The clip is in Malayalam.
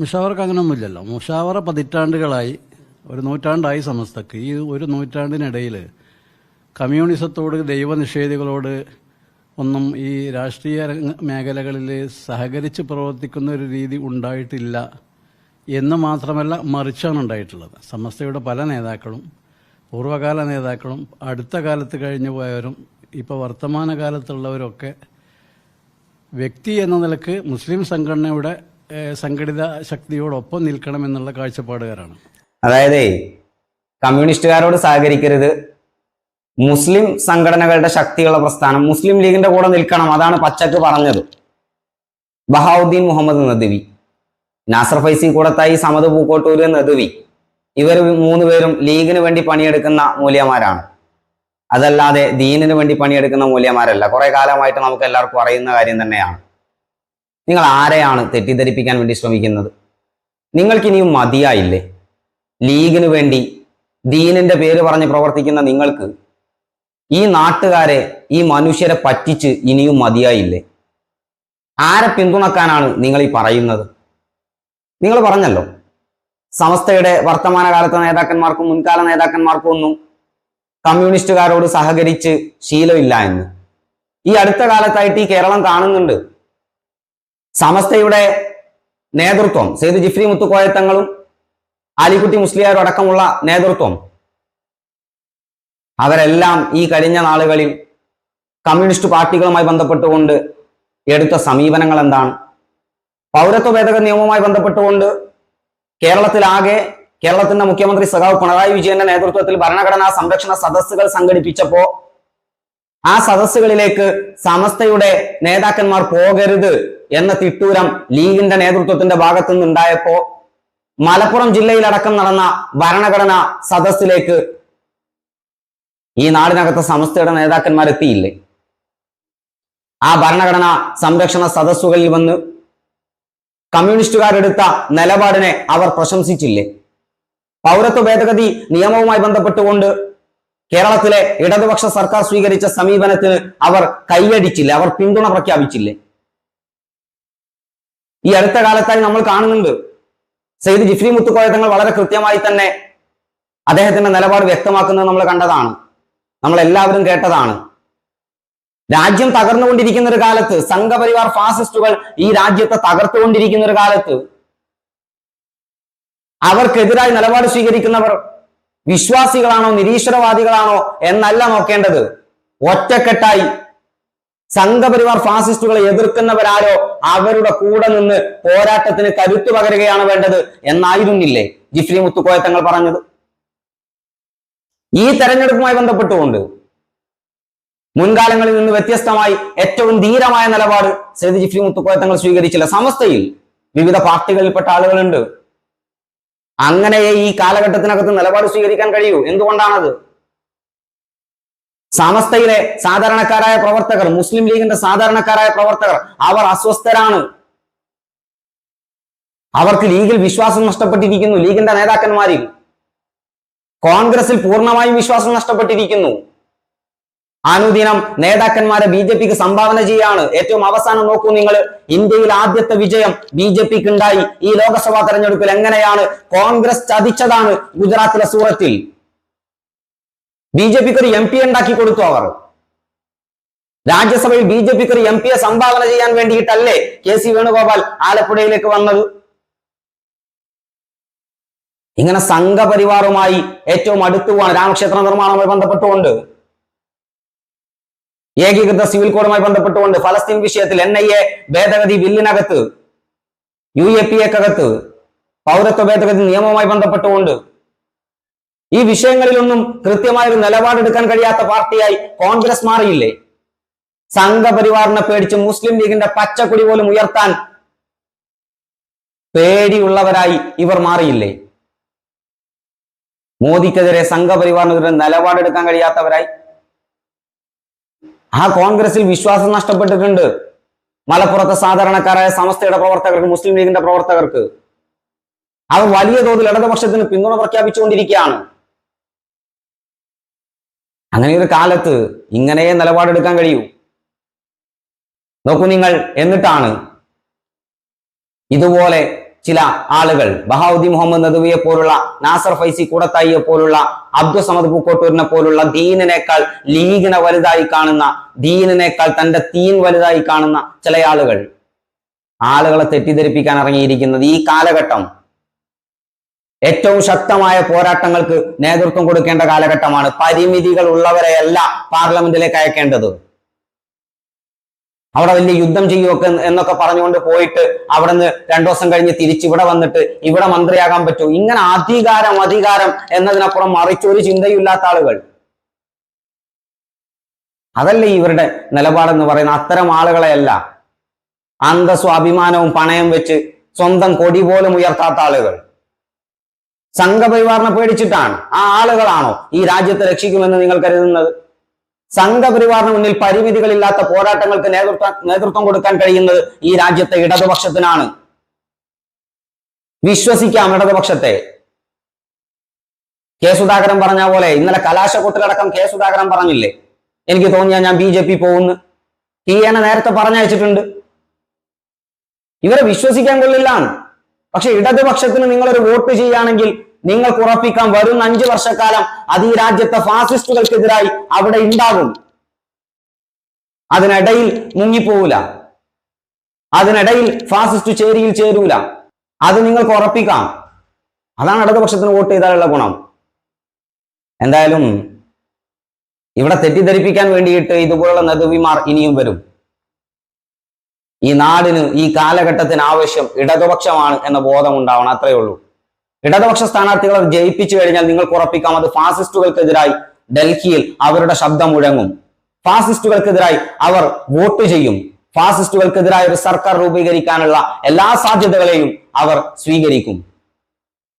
മുഷാവർക്ക് അങ്ങനെയൊന്നുമില്ലല്ലോ മുഷാവറ പതിറ്റാണ്ടുകളായി ഒരു നൂറ്റാണ്ടായി സമസ്തക്ക്. ഈ ഒരു നൂറ്റാണ്ടിനിടയിൽ കമ്മ്യൂണിസത്തോട് ദൈവനിഷേധികളോട് ഒന്നും ഈ രാഷ്ട്രീയ മേഖലകളിൽ സഹകരിച്ച് പ്രവർത്തിക്കുന്ന ഒരു രീതി ഉണ്ടായിട്ടില്ല എന്ന് മാത്രമല്ല മറിച്ചാണ് ഉണ്ടായിട്ടുള്ളത്. സമസ്തയുടെ പല നേതാക്കളും പൂർവകാല നേതാക്കളും അടുത്ത കാലത്ത് കഴിഞ്ഞു പോയവരും ഇപ്പോൾ വർത്തമാനകാലത്തുള്ളവരൊക്കെ വ്യക്തി എന്ന നിലയ്ക്ക് മുസ്ലിം സംഘടനയുടെ സംഘടിത ശക്തിയോടൊപ്പം നിൽക്കണമെന്നുള്ള കാഴ്ചപ്പാടുകാരാണ്. അതായത് കമ്മ്യൂണിസ്റ്റുകാരോട് സഹകരിക്കരുത്. മുസ്ലിം സംഘടനകളുടെ ശക്തിയുള്ള പ്രസ്ഥാനം മുസ്ലിം ലീഗിന്റെ കൂടെ നിൽക്കണം അതാണ് പച്ചക്ക് പറഞ്ഞത്. ബഹാവുദ്ദീൻ മുഹമ്മദ് നദ്വി നാസർ ഫൈസി കൂടത്തായി സമത് പൂക്കോട്ടൂര് നദ്വി ഇവർ മൂന്ന് പേരും ലീഗിന് വേണ്ടി പണിയെടുക്കുന്ന മൂല്യമാരാണ് അതല്ലാതെ ദീനിന് വേണ്ടി പണിയെടുക്കുന്ന മൂല്യമാരല്ല കുറെ കാലമായിട്ട് നമുക്ക് എല്ലാവർക്കും അറിയുന്ന കാര്യം തന്നെയാണ്. നിങ്ങൾ ആരെയാണ് തെറ്റിദ്ധരിപ്പിക്കാൻ വേണ്ടി ശ്രമിക്കുന്നത്? നിങ്ങൾക്കിനിയും മതിയായില്ലേ? ലീഗിനു വേണ്ടി ദീനിന്റെ പേര് പറഞ്ഞ് പ്രവർത്തിക്കുന്ന നിങ്ങൾക്ക് ഈ നാട്ടുകാരെ ഈ മനുഷ്യരെ പറ്റിച്ച് ഇനിയും മതിയായില്ലേ? ആരെ പിന്തുണക്കാനാണ് നിങ്ങൾ ഈ പറയുന്നത്? നിങ്ങൾ പറഞ്ഞല്ലോ. സമസ്തയുടെ വർത്തമാനകാലത്തെ നേതാക്കന്മാർക്കും മുൻകാല നേതാക്കന്മാർക്കും ഒന്നും കമ്മ്യൂണിസ്റ്റുകാരോട് സഹകരിച്ച് ശീലമില്ല എന്ന്. ഈ അടുത്ത കാലത്തായിട്ട് ഈ കേരളം കാണുന്നുണ്ട്. സമസ്തയുടെ നേതൃത്വം സെയ്ദ് ജിഫ്രി മുത്തുക്കോയത്തങ്ങളും ആലിക്കുട്ടി മുസ്ലിയാരും അടക്കമുള്ള നേതൃത്വം അവരെല്ലാം ഈ കഴിഞ്ഞ നാളുകളിൽ കമ്മ്യൂണിസ്റ്റ് പാർട്ടികളുമായി ബന്ധപ്പെട്ടുകൊണ്ട് എടുത്ത സമീപനങ്ങൾ എന്താണ്? പൗരത്വ ഭേദഗതി നിയമവുമായി ബന്ധപ്പെട്ടുകൊണ്ട് കേരളത്തിലാകെ കേരളത്തിന്റെ മുഖ്യമന്ത്രി സഖാവ് പിണറായി വിജയന്റെ നേതൃത്വത്തിൽ ഭരണഘടനാ സംരക്ഷണ സദസ്സുകൾ സംഘടിപ്പിച്ചപ്പോ ആ സദസ്സുകളിലേക്ക് സമസ്തയുടെ നേതാക്കന്മാർ പോകരുത് എന്ന തിട്ടൂരം ലീഗിന്റെ നേതൃത്വത്തിന്റെ ഭാഗത്തു നിന്നുണ്ടായപ്പോ മലപ്പുറം ജില്ലയിലടക്കം നടന്ന ഭരണഘടനാ സദസ്സിലേക്ക് ഈ നാടിനകത്തെ സമസ്തയുടെ നേതാക്കന്മാർ എത്തിയില്ലേ? ആ ഭരണഘടനാ സംരക്ഷണ സദസ്സുകളിൽ വന്ന് കമ്മ്യൂണിസ്റ്റുകാരെടുത്ത നിലപാടിനെ അവർ പ്രശംസിച്ചില്ലേ? പൗരത്വ ഭേദഗതി നിയമവുമായി ബന്ധപ്പെട്ടുകൊണ്ട് കേരളത്തിലെ ഇടതുപക്ഷ സർക്കാർ സ്വീകരിച്ച സമീപനത്തിന് അവർ കൈയടിച്ചില്ലേ? അവർ പിന്തുണ പ്രഖ്യാപിച്ചില്ലേ? ഈ അടുത്ത കാലത്തായി നമ്മൾ കാണുന്നുണ്ട്. സെയ്ദ് ജിഫ്രി മുത്തുക്കോയ തങ്ങൾ വളരെ കൃത്യമായി തന്നെ അദ്ദേഹത്തിന്റെ നിലപാട് വ്യക്തമാക്കുന്നത് നമ്മൾ കണ്ടതാണ്. നമ്മൾ എല്ലാവരും കേട്ടതാണ്. രാജ്യം തകർന്നുകൊണ്ടിരിക്കുന്ന ഒരു കാലത്ത് സംഘപരിവാർ ഫാസിസ്റ്റുകൾ ഈ രാജ്യത്തെ തകർത്തുകൊണ്ടിരിക്കുന്ന ഒരു കാലത്ത് അവർക്കെതിരായി നിലപാട് സ്വീകരിക്കുന്നവർ വിശ്വാസികളാണോ നിരീശ്വരവാദികളാണോ എന്നല്ല നോക്കേണ്ടത്. ഒറ്റക്കെട്ടായി സംഘപരിവാർ ഫാസിസ്റ്റുകളെ എതിർക്കുന്നവരാരോ അവരുടെ കൂടെ നിന്ന് പോരാട്ടത്തിന് കരുത്തു പകരുകയാണ് വേണ്ടത് എന്നായിരുന്നില്ലേ? ജിഫ്രി മുത്തുക്കോയ തങ്ങൾ പറഞ്ഞത്. ഈ തെരഞ്ഞെടുപ്പുമായി ബന്ധപ്പെട്ടുകൊണ്ട് മുൻകാലങ്ങളിൽ നിന്ന് വ്യത്യസ്തമായി ഏറ്റവും ധീരമായ നിലപാട് ശ്രീ ജിഫ്രി മുത്തുക്കോയ തങ്ങൾ സ്വീകരിച്ചില്ല. സമസ്തയിൽ വിവിധ പാർട്ടികളിൽപ്പെട്ട ആളുകളുണ്ട്. അങ്ങനെ ഈ കാലഘട്ടത്തിനകത്ത് നിലപാട് സ്വീകരിക്കാൻ കഴിയൂ. എന്തുകൊണ്ടാണത്? സമസ്തയിലെ സാധാരണക്കാരായ പ്രവർത്തകർ മുസ്ലിം ലീഗിന്റെ സാധാരണക്കാരായ പ്രവർത്തകർ അവർ അസ്വസ്ഥരാണ്. അവർക്ക് ലീഗിൽ വിശ്വാസം നഷ്ടപ്പെട്ടിരിക്കുന്നു. ലീഗിന്റെ നേതാക്കന്മാരിൽ കോൺഗ്രസിൽ പൂർണമായും വിശ്വാസം നഷ്ടപ്പെട്ടിരിക്കുന്നു. അനുദിനം നേതാക്കന്മാരെ ബി ജെ പിക്ക് സംഭാവന ചെയ്യാണ്. ഏറ്റവും അവസാനം നോക്കൂ നിങ്ങൾ. ഇന്ത്യയിൽ ആദ്യത്തെ വിജയം ബി ജെ പിക്ക് ഉണ്ടായി ഈ ലോക്സഭാ തെരഞ്ഞെടുപ്പിൽ എങ്ങനെയാണ് കോൺഗ്രസ് ചതിച്ചതാണ് ഗുജറാത്തിലെ സൂറത്തിൽ. ബി ജെ പിക്ക് ഒരു എം പി ഉണ്ടാക്കി കൊടുത്തു അവർ. രാജ്യസഭയിൽ ബി ജെ പിക്ക് ഒരു എം പിയെ സംഭാവന ചെയ്യാൻ വേണ്ടിയിട്ടല്ലേ കെ സി വേണുഗോപാൽ ആലപ്പുഴയിലേക്ക് വന്നത്. ഇങ്ങനെ സംഘപരിവാറുമായി ഏറ്റവും അടുത്തു പോവാണ് രാമക്ഷേത്ര നിർമ്മാണവുമായി ബന്ധപ്പെട്ടുകൊണ്ട് ഏകീകൃത സിവിൽ കോഡുമായി ബന്ധപ്പെട്ടുകൊണ്ട് ഫലസ്തീൻ വിഷയത്തിൽ എൻ ഐ എ ഭേദഗതി ബില്ലിനകത്ത് യു എ പി എക്കകത്ത് പൗരത്വ ഭേദഗതി നിയമവുമായി ബന്ധപ്പെട്ടുകൊണ്ട് ഈ വിഷയങ്ങളിലൊന്നും കൃത്യമായ ഒരു നിലപാടെടുക്കാൻ കഴിയാത്ത പാർട്ടിയായി കോൺഗ്രസ് മാറിയില്ലേ? സംഘപരിവാറിനെ പേടിച്ച് മുസ്ലിം ലീഗിന്റെ പച്ചക്കുടി പോലും ഉയർത്താൻ പേടിയുള്ളവരായി ഇവർ മാറിയില്ലേ? മോദിക്കെതിരെ സംഘപരിവാറിനെതിരെ നിലപാടെടുക്കാൻ കഴിയാത്തവരായി? ആ കോൺഗ്രസിൽ വിശ്വാസം നഷ്ടപ്പെട്ടിട്ടുണ്ട് മലപ്പുറത്തെ സാധാരണക്കാരായ സമസ്തയുടെ പ്രവർത്തകർക്ക് മുസ്ലിം ലീഗിന്റെ പ്രവർത്തകർക്ക്. അവർ വലിയ തോതിൽ ഇടതുപക്ഷത്തിന് പിന്തുണ പ്രഖ്യാപിച്ചുകൊണ്ടിരിക്കുകയാണ്. അങ്ങനെ ഒരു കാലത്ത് ഇങ്ങനെ നിലപാടെടുക്കാൻ കഴിയൂ. നോക്കൂ നിങ്ങൾ എന്നിട്ടാണ് ഇതുപോലെ ചില ആളുകൾ ബഹാവുദ്ദീൻ മുഹമ്മദ് നദവിയെ പോലുള്ള നാസർ ഫൈസി കൂടത്തായിയെ പോലുള്ള അബ്ദുൽ സമദ് പൂക്കോട്ടൂരിനെ പോലുള്ള ദീനിനേക്കാൾ ലീഗിനെ വലുതായി കാണുന്ന ദീനിനേക്കാൾ തന്റെ തീൻ വലുതായി കാണുന്ന ചില ആളുകൾ. ആളുകളെ തെറ്റിദ്ധരിപ്പിക്കാൻ ഇറങ്ങിയിരിക്കുന്നത് ഈ കാലഘട്ടം ഏറ്റവും ശക്തമായ പോരാട്ടങ്ങൾക്ക് നേതൃത്വം കൊടുക്കേണ്ട കാലഘട്ടമാണ്. പരിമിതികൾ ഉള്ളവരെയല്ല പാർലമെന്റിലേക്ക് അയക്കേണ്ടത്. അവിടെ വലിയ യുദ്ധം ചെയ്യുമൊക്കെ എന്നൊക്കെ പറഞ്ഞുകൊണ്ട് പോയിട്ട് അവിടെ നിന്ന് രണ്ടു ദിവസം കഴിഞ്ഞ് തിരിച്ച് ഇവിടെ വന്നിട്ട് ഇവിടെ മന്ത്രിയാകാൻ പറ്റൂ. ഇങ്ങനെ അധികാരം അധികാരം എന്നതിനപ്പുറം മറിച്ചൊരു ചിന്തയില്ലാത്ത ആളുകൾ. അതല്ല ഇവരുടെ നിലപാടെന്ന് പറയുന്ന അത്തരം ആളുകളെയല്ല. അന്തസ്വാഭിമാനവും പണയം വെച്ച് സ്വന്തം കൊടി പോലും ഉയർത്താത്ത ആളുകൾ. സംഘപരിവാറിനെ പേടിച്ചിട്ടാണ്. ആ ആളുകളാണോ ഈ രാജ്യത്തെ രക്ഷിക്കുമെന്ന് നിങ്ങൾ കരുതുന്നത്? സംഘപരിവാറിന് മുന്നിൽ പരിമിതികളില്ലാത്ത പോരാട്ടങ്ങൾക്ക് നേതൃത്വം നേതൃത്വം കൊടുക്കാൻ കഴിയുന്നത് ഈ രാജ്യത്തെ ഇടതുപക്ഷത്തിനാണ്. വിശ്വസിക്കാം ഇടതുപക്ഷത്തെ. കെ സുധാകരൻ പറഞ്ഞ പോലെ ഇന്നലെ കലാശക്കൊട്ടിലടക്കം കെ സുധാകരൻ പറഞ്ഞില്ലേ? എനിക്ക് തോന്നിയാൽ ഞാൻ ബി ജെ പി പോകുന്നു. ടി എനെ നേരത്തെ പറഞ്ഞയച്ചിട്ടുണ്ട്. ഇവരെ വിശ്വസിക്കാൻ കൊള്ളില്ലാണ് പക്ഷെ ഇടതുപക്ഷത്തിന് നിങ്ങൾ ഒരു വോട്ട് ചെയ്യുകയാണെങ്കിൽ നിങ്ങൾക്ക് ഉറപ്പിക്കാം വരുന്ന അഞ്ചു വർഷക്കാലം അത് ഈ രാജ്യത്തെ ഫാസിസ്റ്റുകൾക്കെതിരായി അവിടെ ഉണ്ടാകും. അതിനിടയിൽ മുങ്ങിപ്പോവില്ല അതിനിടയിൽ ഫാസിസ്റ്റ് ചേരിയിൽ ചേരൂല. അത് നിങ്ങൾക്ക് ഉറപ്പിക്കാം. അതാണ് ഇടതുപക്ഷത്തിന് വോട്ട് ചെയ്താലുള്ള ഗുണം. എന്തായാലും ഇവിടെ തെറ്റിദ്ധരിപ്പിക്കാൻ വേണ്ടിയിട്ട് ഇതുപോലുള്ള നദവിമാർ ഇനിയും വരും. ഈ നാടിന് ഈ കാലഘട്ടത്തിന് ആവശ്യം ഇടതുപക്ഷമാണ് എന്ന ബോധം ഉണ്ടാവണം അത്രയേ ഉള്ളൂ. ഇടതുപക്ഷ സ്ഥാനാർത്ഥികളെ ജയിപ്പിച്ചു കഴിഞ്ഞാൽ നിങ്ങൾക്ക് ഉറപ്പിക്കാം അത് ഫാസിസ്റ്റുകൾക്കെതിരായി ഡൽഹിയിൽ അവരുടെ ശബ്ദം മുഴങ്ങും. ഫാസിസ്റ്റുകൾക്കെതിരായി അവർ വോട്ട് ചെയ്യും. ഫാസിസ്റ്റുകൾക്കെതിരായ ഒരു സർക്കാർ രൂപീകരിക്കാനുള്ള എല്ലാ സാധ്യതകളെയും അവർ സ്വീകരിക്കും.